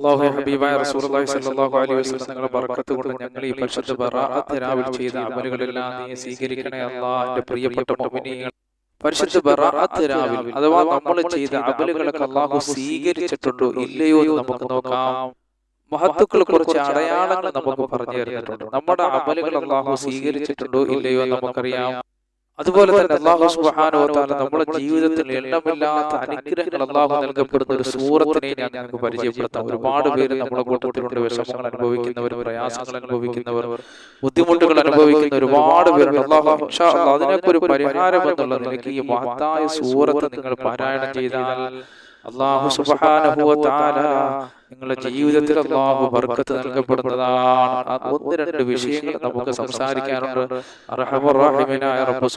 അള്ളാഹു ഹബീബായ റസൂലുള്ളാഹി സ്വല്ലല്ലാഹു അലൈഹി വസല്ലം നിങ്ങളുടെ ബർക്കത്ത് കൊണ്ട് ഞങ്ങൾ ഈ പരിശുദ്ധ ബറാഅത്ത് രാവിൽ ചെയ്ത അമലുകളെല്ലാം നീ സ്വീകരിക്കണേ അല്ലാഹ് എന്റെ പ്രിയപ്പെട്ട മുഅ്മിനീങ്ങൾ. പരിശുദ്ധ ബറാഅത്ത് രാവിൽ അഥവാ നമ്മൾ ചെയ്ത അമലുകളൊക്കെ അള്ളാഹു സ്വീകരിച്ചിട്ടുണ്ടോ? ഇല്ലയോ എന്ന് നമുക്ക് നോക്കാം. മഹത്തുക്കൾ കുറച്ച് അടയാളങ്ങൾ നമുക്ക് പറഞ്ഞു തരുന്നുണ്ട് നമ്മുടെ അമലുകൾ അള്ളാഹു സ്വീകരിച്ചിട്ടുണ്ടോ ഇല്ലയോ നമുക്കറിയാം. അതുപോലെ തന്നെ അള്ളാഹു തആല നമ്മുടെ ജീവിതത്തിൽ എണ്ണമില്ലാത്ത അനുഗ്രഹങ്ങൾ അള്ളാഹു നൽകപ്പെടുന്ന ഒരു സൂറത്തിനെ ഞാൻ നിങ്ങൾക്ക് പരിചയപ്പെടുത്താം. ഒരുപാട് പേര് നമ്മുടെ കൂട്ടത്തിലുണ്ട് വിഷമങ്ങൾ അനുഭവിക്കുന്നവർ പ്രയാസങ്ങൾ അനുഭവിക്കുന്നവർ ബുദ്ധിമുട്ടുകൾ അനുഭവിക്കുന്ന ഒരുപാട് പേരുണ്ട്. അള്ളാഹു അതിനൊക്കെ ഒരു പരിഹാരം എന്നുള്ള നിലയ്ക്ക് ഈ മഹത്തായ സൂറത്ത് നിങ്ങൾ പാരായണം ചെയ്താൽ അള്ളാഹു തആല നിങ്ങളുടെ ജീവിതത്തിൽ അള്ളാഹു ബർക്കത്ത് നൽകപ്പെടുന്നതാണ്. ഒന്ന് രണ്ട് വിഷയങ്ങൾ നമുക്ക് സംസാരിക്കാനുണ്ട്. അർഹമുറാഹിമിനായ റബ്ബ്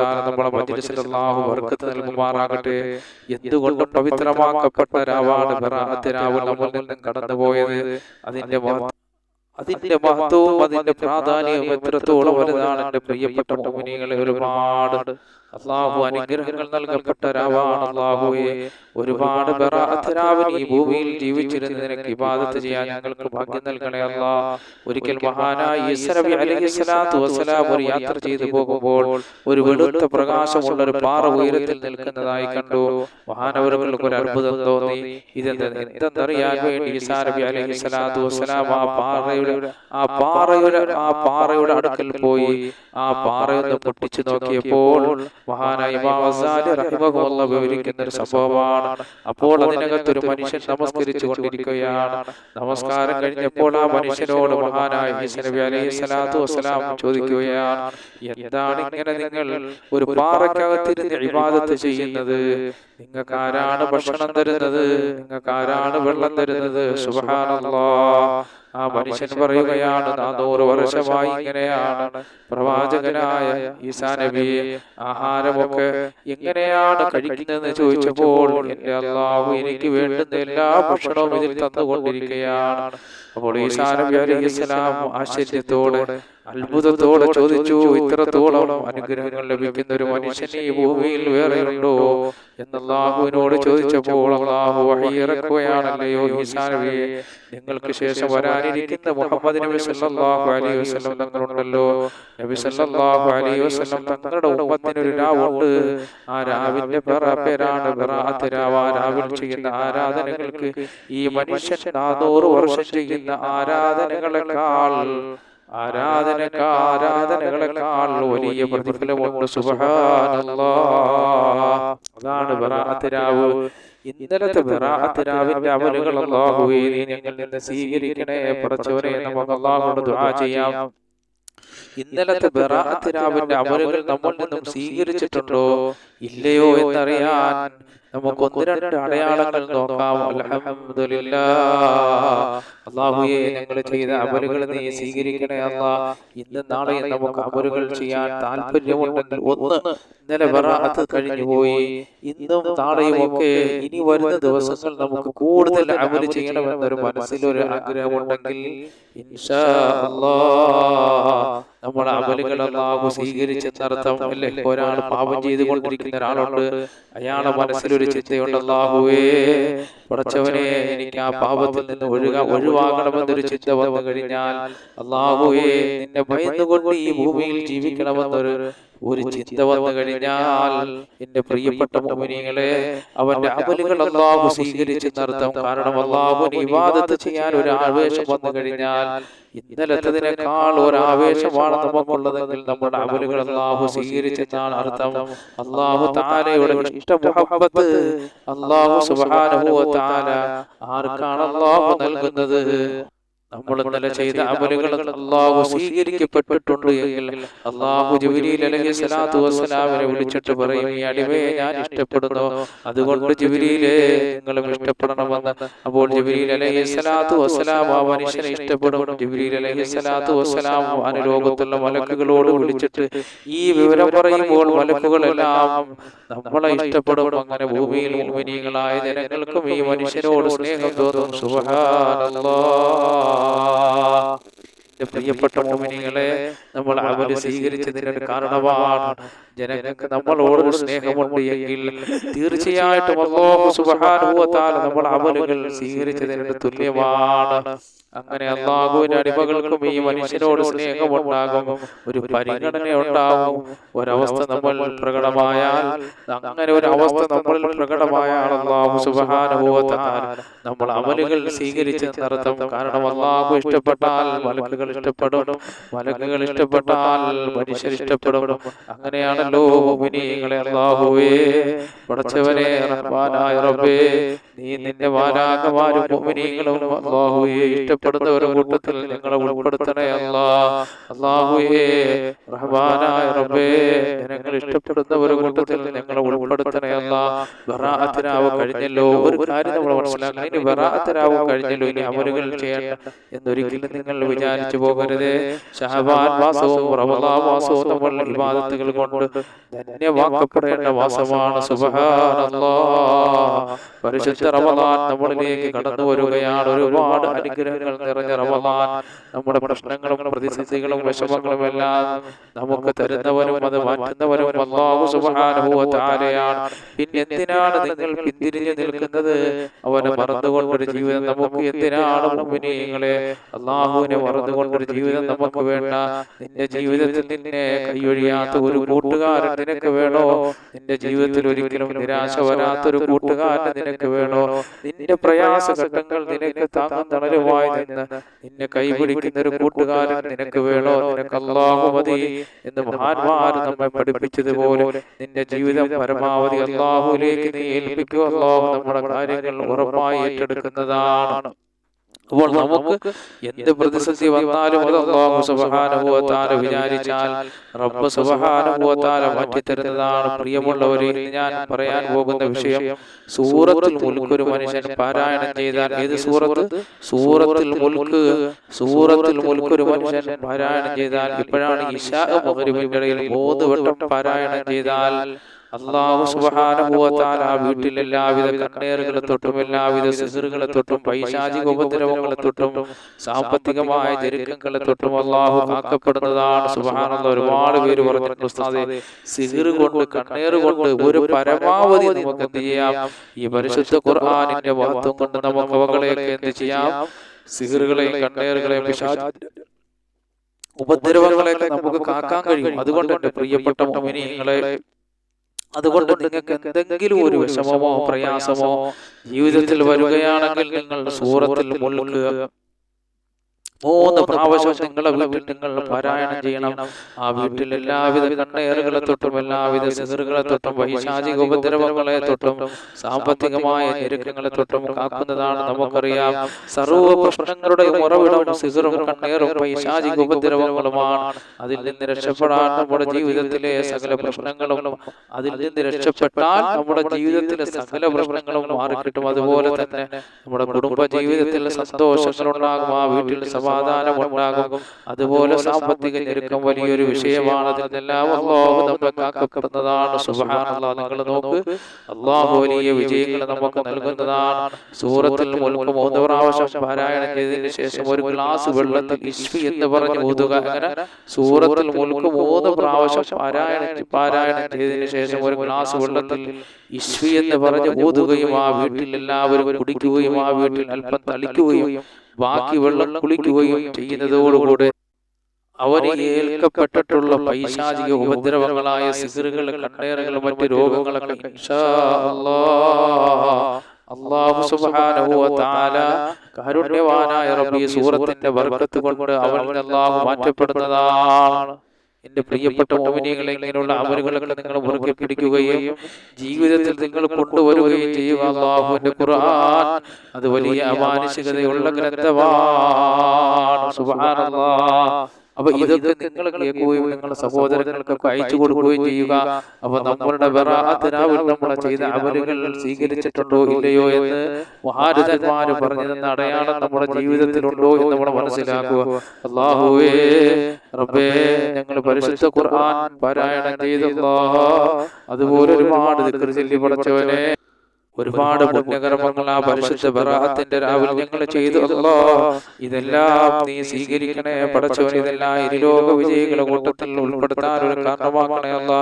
തആല നമ്മുടെ മജ്ലിസിൽ അള്ളാഹു ബർക്കത്ത് നൽകുമാറാകട്ടെ. എന്തുകൊണ്ട് പവിത്രമാക്കപ്പെട്ട രാവാണ് ബറാഅത്ത് രാവ് നമ്മിൽ നിന്നും കടന്നുപോയത്? അതിന്റെ അതിന്റെ മഹത്വവും അതിന്റെ പ്രാധാന്യവും എത്രത്തോളം വലുതാണ് എന്റെ പ്രിയപ്പെട്ട മോമിനികളെ ഒരുപാട്. അള്ളാഹു അനുഗ്രഹങ്ങൾ നൽകപ്പെട്ട രാവാണ് അള്ളാഹുയെ ഒരുപാട് ബറാഅത്തരാവിന് ഈ ഭൂമിയിൽ ജീവിച്ചിരുന്നതിനൊക്കെ ഇബാദത്ത് ചെയ്യാൻ ഞങ്ങൾക്ക് ഭാഗ്യം നൽകണേ അല്ലാ ഒരിക്കൽ മഹാനായ വസ്സലാം ഒരു യാത്ര ചെയ്തു പോകുമ്പോൾ ഒരു വെളുത്ത പ്രകാശമുള്ള ഒരു പാറ ഉയരത്തിൽ നിൽക്കുന്നതായി കണ്ടു മഹാനവരങ്ങൾക്ക് ഒരു അത്ഭുതം തോന്നി ഇതെന്ത് എന്തെന്നറിയാൻ വേണ്ടി ഈസാ നബി സ്വലാത്തു വസ്സലാം ആ പാറയുടെ ആ പാറയുടെ ആ പാറയുടെ അടുക്കൽ പോയി ആ പാറയൊന്ന് പൊട്ടിച്ചു നോക്കിയപ്പോൾ മഹാനായ വിവരിക്കുന്ന ഒരു സംഭവമാണ്. അപ്പോൾ അതിനകത്ത് ഒരു മനുഷ്യൻ നമസ്കരിച്ചു കൊണ്ടിരിക്കുകയാണ്. നമസ്കാരം കഴിഞ്ഞപ്പോൾ ആ മനുഷ്യനോട് മഹാനായ നബി അലൈഹി സ്വലാത്തു വസ്സലാം ചോദിക്കുകയാണ് എന്താണ് ഇങ്ങനെ നിങ്ങൾ ഒരു പാറക്കകത്തിരുന്ന് ഇബാദത്ത് ചെയ്യുന്നത്? നിങ്ങൾക്ക് ആരാണ് ഭക്ഷണം തരുന്നത്? നിങ്ങൾക്ക് ആരാണ് വെള്ളം തരുന്നത്? സുബ്ഹാനല്ലാഹ് ആ മനുഷ്യൻ പറയുകയാണ് നാനൂറ് വർഷമായി ഇങ്ങനെയാണ് പ്രവാചകനായ ഈസാ ആഹാരമൊക്കെ എങ്ങനെയാണ് കഴിക്കുന്നതെന്ന് ചോദിച്ചപ്പോൾ എന്റെ അള്ളാഹു എനിക്ക് വേണ്ടുന്ന എല്ലാ ഭക്ഷണവും ഇതിൽ തന്നുകൊണ്ടിരിക്കുകയാണ്. അപ്പോൾ ഈസാ നബി അലൈഹി ആശ്ചര്യത്തോടെ അത്ഭുതത്തോടെ ചോദിച്ചു ഇത്രത്തോളം അനുഗ്രഹങ്ങൾ ലഭിക്കുന്ന ഒരു മനുഷ്യനെ ഈ ഭൂമിയിൽ വേറെയുണ്ടോ അള്ളാഹുവിനോട് ചോദിച്ചപ്പോൾ അള്ളാഹു വഴിയിറക്കുകയാണല്ലയോ ഈസാ നബിയെ നിങ്ങൾക്ക് ശേഷം വരാനിരിക്കുന്ന മുഹമ്മദ് നബി സല്ലല്ലാഹു അലൈഹി വസല്ലം തങ്ങളുണ്ടല്ലോ. നബി സല്ലല്ലാഹു അലൈഹി വസല്ലം തങ്ങളുടെ ഉമ്മത്തിന് ഒരു രാവുണ്ട്. ആ രാവിന്റെ പേര പേരാണ് ബറാഅത്ത് രാവ് രാവിൽ ചെയ്യുന്ന ആരാധനകൾക്ക് ഈ മനുഷ്യൻ നാനൂറ് വർഷം ചെയ്യുന്ന ആരാധനകളെക്കാൾ ആരാധനക്കാ ആരാധനകളെക്കാൾ വലിയ പ്രതിഫലമുണ്ട്. അതാണ് ബറാത്തിരാവ് ഇന്നലത്തെ ബറാത്തിരാവിന്റെ അമലുകൾ അല്ലാഹുവേ നീ ഞങ്ങളിൽ നിന്ന് സ്വീകരിക്കണേ. പറച്ചവരെ നമുക്ക് അല്ലാഹുവോട് ദുആ ചെയ്യാം. ഇന്നലത്തെ ബറാത്തിരാവിന്റെ അമലുകൾ നമ്മളിൽ നിന്നും സ്വീകരിച്ചിട്ടുണ്ടോ? ഇല്ലയോ എന്നറിയാൻ നമുക്ക് ഒന്ന് രണ്ട് അടയാളങ്ങൾ നോക്കാം. അള്ളാഹുയെ ഞങ്ങൾ ചെയ്ത അമലുകൾ നീ സ്വീകരിക്കണേ അല്ലാ ഇന്ന് നാളെ നമുക്ക് അമലുകൾ ചെയ്യാൻ താല്പര്യമുണ്ടെങ്കിൽ ഒന്ന് ഇന്നലെ വറാത്ത് കഴിഞ്ഞു പോയി. ഇന്നും നാളെയും ഒക്കെ ഇനി വരുന്ന ദിവസങ്ങൾ നമുക്ക് കൂടുതൽ അമൽ ചെയ്യണമെന്നൊരു മനസ്സിലൊരു ആഗ്രഹമുണ്ടെങ്കിൽ ഇൻഷാ അല്ലാ നമ്മുടെ അമലുകൾ അള്ളാഹു സ്വീകരിച്ചെന്നർത്ഥം അല്ലേ? ഒരാൾ പാപം ചെയ്തുകൊണ്ടിരിക്കുന്ന ഒരാളുണ്ട്. അയാളെ മനസ്സിലൊരു ചിന്തയുണ്ട് അള്ളാഹുവേ പടച്ചവനെ എനിക്ക് ആ പാപത്തിൽ നിന്ന് ഒഴുക ഒഴിവാകണമെന്നൊരു ചിന്ത വന്നു കഴിഞ്ഞാൽ അള്ളാഹുവേ നിന്നെ ഭയന്നുകൊണ്ട് ഈ ഭൂമിയിൽ ജീവിക്കണമെന്നൊരു ഒരു ചിന്ത വന്നു കഴിഞ്ഞാൽ എന്റെ പ്രിയപ്പെട്ട മോമിനികളെ അവന്റെ അമലുകൾ അള്ളാഹു സ്വീകരിച്ചെന്നർത്ഥം കാരണം അള്ളാഹുവിന് വിവാദത്ത് ചെയ്യാൻ ഒരു ആവേശം വന്നു കഴിഞ്ഞാൽ ഇന്നലത്തതിനേക്കാൾ ഒരു ആവേശമാണ് നമുക്കുള്ളതെങ്കിൽ നമ്മുടെ അമലുകൾ അള്ളാഹു സ്വീകരിച്ചെന്നാണ് അർത്ഥം. അള്ളാഹു താലയുടെ ഇഷ്ട മുഹബത്ത് അള്ളാഹു സുബ്ഹാനഹു വ തആല ആർക്കാണ് അള്ളാഹു നൽകുന്നത്? നമ്മൾ ഇന്നലെ ചെയ്ത അമലുകൾ അള്ളാഹു സ്വീകരിക്കപ്പെട്ടിട്ടുണ്ട് എങ്കിൽ അള്ളാഹു ജുബിലിൽ അലഹി സ്വലാത്തു വസ്സലാമിനെ വിളിച്ചിട്ട് പറയും ഈ അടിമയെ ഞാൻ ഇഷ്ടപ്പെടുന്നു. അതുകൊണ്ട് ജുബിലിയിലെ നിങ്ങളും ഇഷ്ടപ്പെടണമെന്ന് അപ്പോൾ ജുബിലിൽ അലഹി സ്വലാത്തു വസ്സലാം ആ മനുഷ്യനെ ഇഷ്ടപ്പെടും. ജുബിലിൽ അലഹി സ്വലാത്തു വസ്സലാം അനുലോകത്തുള്ള മലക്കുകളോട് വിളിച്ചിട്ട് ഈ വിവരം പറയുമ്പോൾ മലക്കുകളെല്ലാം നമ്മളെ ഇഷ്ടപ്പെടും. അങ്ങനെ ഭൂമിയിൽ മുമിനികളായ ജനങ്ങൾക്കും ഈ മനുഷ്യനോട് സ്നേഹം തോന്നും. സുബ്ഹാനല്ലാഹ്. എന്റെ പ്രിയപ്പെട്ട മോമിനികളെ നമ്മൾ അവർ സ്വീകരിച്ചതിന് ഒരു കാരണമാണ് ജനങ്ങൾക്ക് നമ്മളോട് സ്നേഹമുണ്ട് എങ്കിൽ തീർച്ചയായിട്ടും അല്ലാഹു സുബ്ഹാനഹു വ തആല നമ്മൾ അമലുകൾ സ്വീകരിച്ചതിന് തുല്യമാണ്. അങ്ങനെ അള്ളാഹുവിന്റെ അടിമകൾക്കും ഈ മനുഷ്യനോട് സ്നേഹമുണ്ടാകും. ഒരു പരിഗണന ഉണ്ടാകും ഒരവസ്ഥ നമ്മൾ പ്രകടമായാൽ അങ്ങനെ ഒരു അവസ്ഥ നമ്മൾ പ്രകടമായാൽ അള്ളാഹു സുബ്ഹാനഹു വ തആല നമ്മൾ അമലുകൾ സ്വീകരിച്ച് നടത്തും കാരണം അള്ളാഹു ഇഷ്ടപ്പെട്ടാൽ മലക്കുകൾ ഇഷ്ടപ്പെടും. മലക്കുകൾ ഇഷ്ടപ്പെട്ടാൽ മനുഷ്യർ ഇഷ്ടപ്പെടും. അങ്ങനെയാണല്ലോ മുഅ്മിനീങ്ങളെ അള്ളാഹുവേ പടച്ചവനെ റഹ്മാനായ റബ്ബേ നീ നിന്റെ മാലാകമാരും മുഅ്മിനീങ്ങളും അള്ളാഹുവേ ഇഷ്ടപ്പെടുന്ന ഒരു കൂട്ടത്തിൽ ഞങ്ങളെ ഉൾപ്പെടുത്തണേ അല്ലാ. അള്ളാഹുവേ റഹ്മാനായ റബ്ബേ ജനങ്ങൾ ഇഷ്ടപ്പെടുന്ന ഒരു കൂട്ടത്തിൽ ഞങ്ങളെ ഉൾപ്പെടുത്തണേ ബറാഅത്തിനാവ് കഴിഞ്ഞല്ലോ. ഒരു കാര്യം നമ്മൾ മനസ്സിലാക്കണം. ഇനി ബറാഅത്തിനാവ് കഴിഞ്ഞല്ലോ. ഇനി അമലുകൾ ചെയ്യണം എന്നൊരിക്കലും നിങ്ങൾ വിചാരിച്ചു പോകരുത്. ഷഹബാൻ മാസവും റമദാൻ മാസവും നമ്മൾ ഇബാദത്തുകൾ കൊണ്ട് ധന്യവാക്കപ്പെടേണ്ട മാസമാണ് പരിശുദ്ധ റമദാൻ നമ്മളിലേക്ക് കടന്നു വരികയാണ്. ഒരുപാട് അനുഗ്രഹങ്ങൾ നിറഞ്ഞ റമദാൻ. നമ്മുടെ പ്രശ്നങ്ങളും പ്രതിസന്ധികളും വിഷമങ്ങളും എല്ലാം നമുക്ക് തരുന്നവരും അത് മാറ്റുന്നവരും അല്ലാഹു സുബ്ഹാനഹു വ തആലയാണ്. പിന്നെ എന്തിനാണ് നിങ്ങൾ പിന്തിരിഞ്ഞു നിൽക്കുന്നത്? അവനെ മറന്നുകൊണ്ടൊരു ജീവിതം നമുക്ക് എന്തിനാണ് നിങ്ങളെ അള്ളാഹുവിനെ മറന്നുകൊണ്ടൊരു ജീവിതം നമുക്ക് വേണ്ട. നിന്റെ ജീവിതത്തിൽ നിന്നെ കൈയൊഴിയാത്ത ഒരു കൂട്ടുകാരൻ നിനക്ക് വേണോ? നിന്റെ ജീവിതത്തിൽ ഒരിക്കലും നിരാശ വരാത്തൊരു കൂട്ടുകാരൻ നിനക്ക് വേണോ? നിന്റെ പ്രയാസ ഘട്ടങ്ങൾ നിനക്ക് താങ്ങും തണലുമായി നിന്ന് നിന്നെ കൈപിടിക്കുന്ന ഒരു കൂട്ടുകാരൻ നിനക്ക് വേണോ? നിനക്ക് അള്ളാഹു മതി എന്ന് മഹാന്മാർ നമ്മെ പഠിപ്പിച്ചതുപോലെ നിന്റെ ജീവിതം പരമാവധി അള്ളാഹുലേക്ക് നീ ഏൽപ്പിക്കുക അള്ളാഹു നമ്മുടെ കാര്യങ്ങൾ ഉറപ്പായി ഏറ്റെടുക്കുന്നതാണ്. അപ്പോൾ നമുക്ക് എന്ത് പ്രതിസന്ധി വന്നാലും അത് അള്ളാഹു തആല വിചാരിച്ചാൽ റബ്ബ് സുബ്ഹാനഹു വ തആല മാറ്റി പ്രിയമുള്ളവരെ ഞാൻ പറയാൻ പോകുന്ന വിഷയം സൂറത്തിൽ മുൽക്ക് ഒരു മനുഷ്യൻ പാരായണം ചെയ്താൽ ഏത് സൂറത്ത്? സൂറത്തിൽ മുൽക്ക്. സൂറത്തിൽ മുൽക്ക് ഒരു മനുഷ്യൻ പാരായണം ചെയ്താൽ ഇപ്പോഴാണ് ഇഷാ മഗ്രിബിന്റെ ഇടയിൽ മൂന്ന് വട്ടം പാരായണം ചെയ്താൽ അള്ളാഹു തആല ആ വീട്ടിൽ എല്ലാവിധ കണ്ണേറുകളെ തൊട്ടും എല്ലാവിധ സിഹറുകളെ തൊട്ടും പൈശാചിക ഉപദ്രവങ്ങളെ തൊട്ടും സാമ്പത്തികമായ ജരുക്കങ്ങളെ തൊട്ടും അള്ളാഹു കാക്കപ്പെടുന്നതാണ്. സുബാനുള്ള ഒരുപാട് പേര് ഉസ്താദെ. സിഹർ കൊണ്ട് കണ്ണേറ് കൊണ്ട് ഒരു പരമാവധി നമുക്ക് എന്ത് ചെയ്യാം? ഈ പരിശുദ്ധ ഖുർആനിന്റെ മഹത്വം കൊണ്ട് നമുക്ക് അവകളെയൊക്കെ എന്ത് ചെയ്യാം? സിഹിറുകളെയും കണ്ണേറുകളെയും പിശാച് ഉപദ്രവങ്ങളെയൊക്കെ നമുക്ക് കാക്കാൻ കഴിയും. അതുകൊണ്ട് പ്രിയപ്പെട്ട മോമിനിങ്ങളെ അതുകൊണ്ട് നിങ്ങൾക്ക് എന്തെങ്കിലും ഒരു വിഷമമോ പ്രയാസമോ ജീവിതത്തിൽ വരികയാണെങ്കിൽ നിങ്ങൾ സൂറത്തിൽ മുൾക്കുക മൂന്ന് പ്രാവശ്യം നിങ്ങളെ വീട്ടിൽ നിങ്ങൾ പാരായണം ചെയ്യണം. ആ വീട്ടിൽ എല്ലാവിധ കണ്ണേറുകളെ തൊട്ടും എല്ലാവിധ സിഹറുകളെ തൊട്ടും വൈശാചിക ഉപദ്രവങ്ങളെ തൊട്ടും സാമ്പത്തികമായ ഞെരുക്കങ്ങളെ തൊട്ടും കാക്കുന്നതാണ് നമുക്കറിയാം. സർവ പ്രശ്നങ്ങളുടെ ഉറവിടം സിതറും കണ്ണേറും വൈശാചിക ഉപദ്രവങ്ങളുമാണ്. അതിൽ നിന്ന് രക്ഷപ്പെടാൻ നമ്മുടെ ജീവിതത്തിലെ സകല പ്രശ്നങ്ങളും അതിൽ നിന്ന് രക്ഷപ്പെട്ടാൽ നമ്മുടെ ജീവിതത്തിലെ സകല പ്രശ്നങ്ങളും മാറിക്കിട്ടും. അതുപോലെ തന്നെ നമ്മുടെ കുടുംബ ജീവിതത്തിൽ സന്തോഷങ്ങളുണ്ടാകും ആ വീട്ടിൽ സമാധാനം ഉണ്ടാകും അതുപോലെ സാമ്പത്തിക ഞെരുക്കം വലിയൊരു വിഷയമാണ്. അതിനെല്ലാം അള്ളാഹു നമ്മെ കാക്കപ്പെടുന്നതാണ് സുബ്ഹാനല്ലാഹ്. നിങ്ങൾ നോക്ക്. അള്ളാഹു വലിയ വിജയങ്ങൾ നമുക്ക് നൽകുന്നതാണ്. സൂറത്തിൽ മുൽക്ക് മൂന്ന് പ്രാവശ്യം പാരായണം ചെയ്തതിന് ശേഷം ഒരു ഗ്ലാസ് വെള്ളത്തിൽ ഇഷ്ഫി എന്ന് പറഞ്ഞ് ഊതുക അങ്ങനെ സൂറത്തിൽ മുൽക്ക് മൂന്ന് പ്രാവശ്യം പാരായണം പാരായണം ചെയ്തതിന് ശേഷം ഒരു ഗ്ലാസ് വെള്ളത്തിൽ ഇഷ്ഫി എന്ന് പറഞ്ഞ് ഊതുകയും ആ വീട്ടിൽ എല്ലാവരും കുടിക്കുകയും ആ വീട്ടിൽ അല്പം തളിക്കുകയും ബാക്കി വെള്ളം കുളിക്കുകയും ചെയ്യുന്നതോടുകൂടെ അവന് ഏൽക്കപ്പെട്ടിട്ടുള്ള പൈശാചിക ഉപദ്രവങ്ങളായ സിസറുകൾ കണ്ണേറുകൾ മറ്റു രോഗങ്ങളൊക്കെ അള്ളാഹു സുബ്ഹാനഹു വ തആല കാരുണ്യവാനായ റബ്ബി സൂറത്തിന്റെ ബർക്കത്ത് കൊണ്ട് അവൻ അല്ലാഹു മാറ്റപ്പെടുന്നതാണ്. എന്റെ പ്രിയപ്പെട്ട മോമിനികളെ ഇങ്ങനെയുള്ള അവരുകളൊക്കെ നിങ്ങൾ മുറുകെ പിടിക്കുകയും ജീവിതത്തിൽ നിങ്ങൾ കൊണ്ടുവരുകയും ചെയ്യുക അള്ളാഹുവിന്റെ ഖുർആൻ അത് വലിയ അമാനുഷികതയുള്ള ഗ്രന്ഥമാണ്. സുബ്ഹാനല്ലാഹ് അപ്പൊ ഇതൊക്കെ നിങ്ങൾ കേൾക്കുകയും നിങ്ങളുടെ സഹോദരങ്ങൾക്കൊക്കെ അയച്ചു കൊടുക്കുകയും ചെയ്യുക. അപ്പൊ നമ്മളുടെ വെറാത്തിനാവിൽ നമ്മൾ ചെയ്ത അവരുകൾ സ്വീകരിച്ചിട്ടുണ്ടോ ഇല്ലയോ എന്ന് മഹാരഥന്മാര് പറഞ്ഞു തന്ന അടയാളം നമ്മുടെ ജീവിതത്തിലുണ്ടോ എന്ന് നമ്മൾ മനസ്സിലാക്കുക. അള്ളാഹുവേ റബ്ബേ ഞങ്ങൾ പരിശുദ്ധ ഖുർആൻ പാരായണം ചെയ്തല്ലാ. അതുപോലെ ഒരുപാട് ചൊല്ലി പഠിച്ചവനെ. ഒരുപാട് പുണ്യകർമ്മങ്ങൾ ആ പരിശുദ്ധ ബറാഹത്തിന്റെ രാവിലെ ഞങ്ങൾ ചെയ്തു. അല്ലോ ഇതെല്ലാം നീ സ്വീകരിക്കണേ പടച്ചവൻ ഇതെല്ലാം ഇരുലോക വിജയികളെ കൂട്ടത്തിൽ ഉൾപ്പെടുത്താൻ ഒരു കാരണമാക്കണേ അല്ല.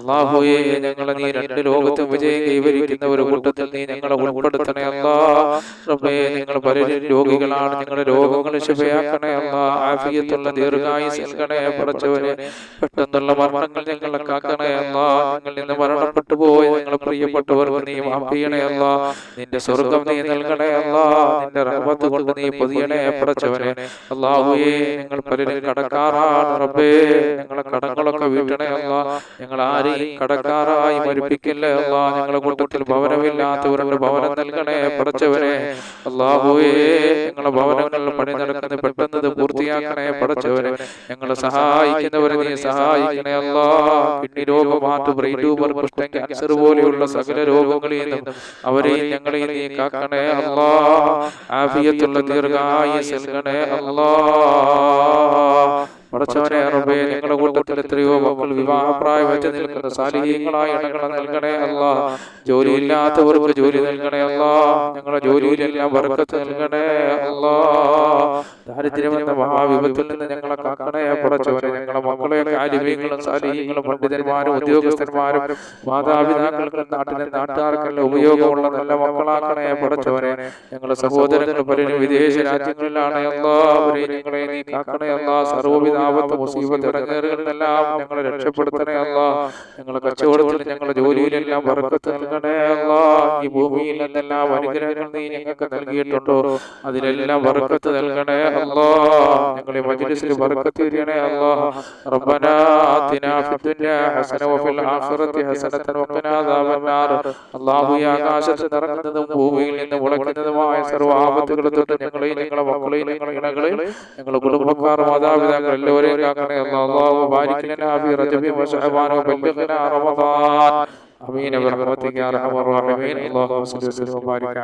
അള്ളാഹുയെ ഞങ്ങളെ നീ രണ്ട് ലോകത്തും വിജയം കൈവരിക്കുന്ന ഒരു കൂട്ടത്തിൽ നീ ഞങ്ങളെ ഉൾപ്പെടുത്തണേ അല്ല. റബ്ബേ ഞങ്ങൾ പല രോഗികളാണ് ഞങ്ങളുടെ രോഗങ്ങൾ ശുഭയാക്കണേ അല്ല. ആഫിയത്തുള്ള ദീർഘായുസ് നൽകണേ പടച്ചവനെ പെട്ടെന്നുള്ള മരണങ്ങൾ ഞങ്ങളെ കാക്കണേ അല്ല. നിങ്ങൾ നിന്ന് മരണപ്പെട്ടു പോയി ഞങ്ങളെ പ്രിയപ്പെട്ടവർ നീ മാഫ് അല്ല. നിന്റെ സ്വർഗം നീ നൽകണേ അല്ല. നിന്റെ റഹ്മത്ത് കൊണ്ട് നീ പൊതിയണേ പടച്ചവനെ അല്ലാഹുവേ ഞങ്ങൾ പലരും കടക്കാറാണ് റബ്ബേ. ഞങ്ങളെ കടങ്ങളൊക്കെ വീട്ടണേ അല്ല. ഞങ്ങൾ ആരെയും കടക്കാറായി മരിപ്പിക്കില്ലേ അല്ല. ഞങ്ങളെ കൂട്ടത്തിൽ ഭവനമില്ലാത്തവരുടെ ഭവനം നൽകണേ പടച്ചവനെ അല്ലാഹുവേ ഞങ്ങളെ ഭവനങ്ങളിൽ പണി നടക്കുന്നത് പെട്ടെന്ന് പൂർത്തിയാക്കണേ പടച്ചവനെ ഞങ്ങളെ സഹായിക്കുന്നവരെ നീ സഹായിക്കണേ അല്ല. കിഡ്നി രോഗം മാറ്റ് ബ്രെയിൻ ട്യൂമർ കുഷ്ഠം ക്യാൻസർ പോലെയുള്ള സകല രോഗങ്ങളിൽ നിന്നും അവരെയും ഞങ്ങളെയും നീ കാക്കണേ അല്ലാ. ആഫിയത്തുള്ള ദീർഘായുസ് നൽകണേ അല്ലാ. പടച്ചവനെ റബ്ബേ ഞങ്ങളുടെ കൂട്ടത്തിൽ എത്രയോ മക്കൾ വിവാഹപ്രായം വെച്ച് നിൽക്കുന്ന സാലിഹ്യങ്ങളായ ഇടങ്ങളെ നൽകണേ അല്ല. ജോലിയില്ലാത്തവർക്ക് ജോലി നൽകണേ അല്ല. ഞങ്ങളുടെ ജോലിയിലെല്ലാം വർക്കത്ത് നൽകണേ അല്ല. ദാരിദ്ര്യമെന്ന മഹാവിപത്തിൽ നിന്ന് ഞങ്ങളെ കാക്കണേ പടച്ചവനെ ഞങ്ങളുടെ മക്കളെ കാര്യങ്ങളും സാലിഹ്യങ്ങളും പണ്ഡിതന്മാരും ഉദ്യോഗസ്ഥന്മാരും മാതാപിതാക്കൾക്കും നാട്ടിലെ നാട്ടുകാർക്കെല്ലാം ഉപയോഗമുള്ള നല്ല മക്കളാക്കണേ പടച്ചവനെ. ഞങ്ങളുടെ സഹോദരങ്ങൾ പലരും വിദേശ രാജ്യങ്ങളിലാണ് എല്ലാവരെയും ഞങ്ങളെ നീ കാക്കണേ എല്ലാ സർവവിധ ആപത്ത് മുസീബത്ത് ഇടങ്ങേറുകളിലെല്ലാം ഞങ്ങളെ രക്ഷപ്പെടുത്തണേ അല്ല. ഞങ്ങളുടെ കച്ചവടത്തിൽ ഞങ്ങളുടെ ജോലിയിലെല്ലാം ബർക്കത്ത് നൽകണേ അല്ല. ഈ ഭൂമിയിൽ നിന്നെല്ലാം അനുഗ്രഹങ്ങൾ നീ ഞങ്ങൾക്ക് നൽകിയിട്ടുണ്ടോ? അതിലെല്ലാം ബർക്കത്ത് നൽകണേ അല്ല. ഞങ്ങളെ മജ്ലിസിൽ ബർക്കത്ത് തരണേ അല്ലാ. റബ്ബന ആതിനാ ഫിദ്ദുനിയ ഹസന വഫിൽ ആഖിറതി ഹസനതൻ വഖിനാ അദാബന്നാർ അല്ലാഹു ഈ ആകാശത്ത് നിറങ്ങുന്നതും ഭൂമിയിൽ നിന്ന് മുളയ്ക്കുന്നതുമായ സർവ ആപത്തുകൾ തൊട്ട് ഞങ്ങളെയും ഞങ്ങളുടെ മക്കളെയും ഞങ്ങളുടെ ഇണകളെയും ഞങ്ങളുടെ കുടുംബക്കാർ മാതാപിതാക്കൾ മരിച്ചവരെ കാക്കണേ അല്ലാഹു ബാരിക്കലനാ ഫീ റജബി വശഅബാന വബല്ലിഗ്നാ റമദാൻ. അമീൻ. ബിറഹ്മതിക അർഹമർ റഹീം അല്ലാഹു വസല്ലി വബാരിക.